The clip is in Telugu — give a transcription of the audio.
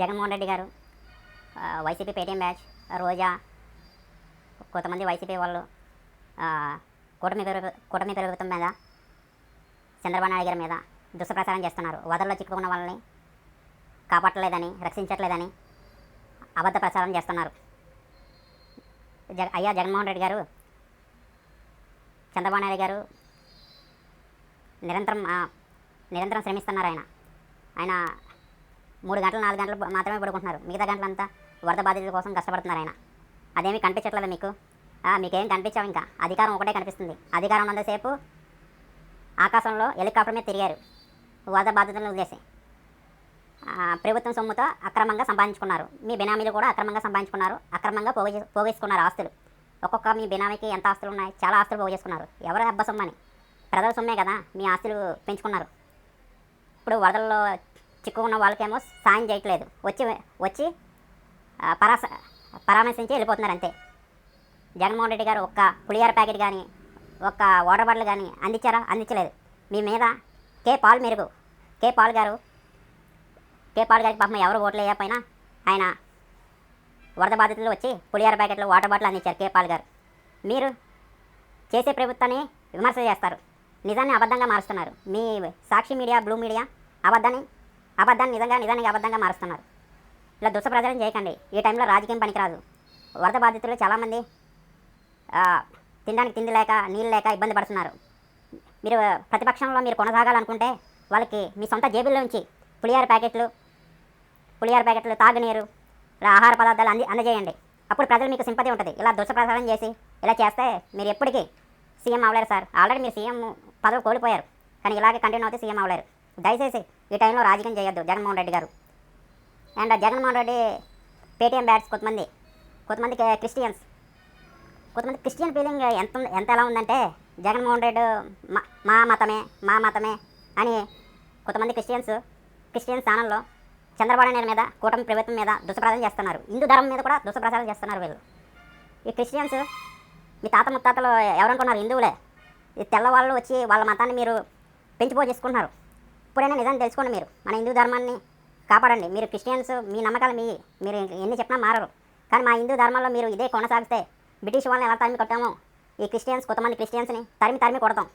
జగన్మోహన్ రెడ్డి గారు వైసీపీ పేటీఎం బ్యాచ్ రోజా కొంతమంది వైసీపీ వాళ్ళు కూటమి పెరుగు కూటమి ప్రభుత్వం మీద చంద్రబాబు నాయుడు గారి మీద దుష్టప్రచారం చేస్తున్నారు. వదల్లో చిక్కుకున్న వాళ్ళని కాపాడలేదని రక్షించట్లేదని అబద్ధ ప్రచారం చేస్తున్నారు. జగ అయ్యా జగన్మోహన్ రెడ్డి గారు చంద్రబాబు నాయుడు గారు నిరంతరం నిరంతరం శ్రమిస్తున్నారు ఆయన. ఆయన మూడు గంటలు నాలుగు గంటలు మాత్రమే పడుకుంటున్నారు. మిగతా గంటలంతా వరద బాధితుల కోసం కష్టపడుతున్నారు ఆయన. అదేమీ కనిపించట్లేదు మీకు? మీకేం కనిపించావు ఇంకా. అధికారం ఒకటే కనిపిస్తుంది. అధికారం ఉన్నంతసేపు ఆకాశంలో హెలికాప్టర్ మీద తిరిగారు. వరద బాధితులను వదిలేసి. ప్రభుత్వం సొమ్ముతో అక్రమంగా సంపాదించుకున్నారు. మీ బినామీలు కూడా అక్రమంగా సంపాదించుకున్నారు. అక్రమంగా పోగు పోగేసుకున్నారు ఆస్తులు. ఒక్కొక్క మీ బినామీకి ఎంత ఆస్తులు ఉన్నాయి? చాలా ఆస్తులు పోగు చేసుకున్నారు ఎవరు అబ్బ సొమ్మని? ప్రజల సొమ్మే కదా మీ ఆస్తులు పెంచుకున్నారు. ఇప్పుడు వరదల్లో చిక్కుకున్న వాళ్ళకేమో సాయం చేయట్లేదు. వచ్చి వచ్చి పరాస పరామర్శించి వెళ్ళిపోతున్నారు అంతే. జగన్మోహన్ రెడ్డి గారు ఒక్క పులిహార ప్యాకెట్ కానీ ఒక్క వాటర్ బాటిల్ కానీ అందించారా? అందించలేదు. మీ మీద కే పాల్ మెరుగు కే పాల్ గారు కే పాల్ గారికి పాపం ఎవరు ఓట్లు వేయకపోయినా ఆయన వరద బాధితులు వచ్చి పులిహార ప్యాకెట్లు వాటర్ బాటిల్ అందించారు కే పాల్ గారు. మీరు చేసే ప్రభుత్వాన్ని విమర్శ చేస్తారు. నిజాన్ని అబద్ధంగా మారుస్తున్నారు. మీ సాక్షి మీడియా బ్లూ మీడియా అబద్ధాన్ని అబద్ధాన్ని నిజంగా నిజానికి అబద్ధంగా మారుస్తున్నారు. ఇలా దుష్టప్రచారం చేయకండి. ఈ టైంలో రాజకీయం పనికిరాదు. వరద బాధితులు చాలామంది తినడానికి తిండి లేక నీళ్ళు లేక ఇబ్బంది పడుతున్నారు. మీరు ప్రతిపక్షంలో మీరు కొనసాగాలనుకుంటే వాళ్ళకి మీ సొంత జేబుల్లో నుంచి పులిహార ప్యాకెట్లు పులిహార ప్యాకెట్లు తాగునీరు ఇలా ఆహార పదార్థాలు అంది అందజేయండి. అప్పుడు ప్రజలు మీకు సింపతి ఉంటుంది. ఇలా దుష్టప్రచారం చేసి ఇలా చేస్తే మీరు ఎప్పటికీ సీఎం అవ్వలేరు సార్. ఆల్రెడీ మీరు సీఎం పదవి కోల్పోయారు. కానీ ఇలాగే కంటిన్యూ అవుతే సీఎం అవ్వలేరు దయచేసి ఈ టైంలో రాజకీయం చేయొద్దు. జగన్మోహన్ రెడ్డి గారు. And Jaganmohan Reddy Paytm batch కొంతమంది కొంతమంది క్రిస్టియన్స్. కొంతమంది క్రిస్టియన్ ఫీలింగ్ ఎంత ఎంత ఎలా ఉందంటే జగన్మోహన్ రెడ్డి మా- మా మతమే మా మతమే అని కొంతమంది క్రిస్టియన్స్ క్రిస్టియన్ స్థానంలో చంద్రబాబు నాయుడు మీద కూటమి ప్రభుత్వం మీద దుష్టప్రచారం చేస్తున్నారు. హిందూ ధర్మం మీద కూడా దుష్టప్రచారం చేస్తున్నారు వీళ్ళు. ఈ క్రిస్టియన్స్ మీ తాత ముత్తాతలు ఎవరనుకున్నారు హిందువులే? ఈ తెల్లవాళ్ళు వచ్చి వాళ్ళ మతాన్ని మీరు పెంచిపో చేసుకుంటున్నారు ఇప్పుడైనా నిజం తెలుసుకోండి మీరు. మన హిందూ ధర్మాన్ని కాపాడండి. మీరు క్రిస్టియన్స్ మీ నమ్మకాలు మీ మీరు ఎన్ని చెప్పినా మారరు. కానీ మా హిందూ ధర్మంలో మీరు ఇదే కొనసాగిస్తే బ్రిటిష్ వాళ్ళని ఎలా తరిమి కొట్టామో? ఈ క్రిస్టియన్స్ కొంతమంది క్రిస్టియన్స్ని తరిమి తరిమి కొడతాం.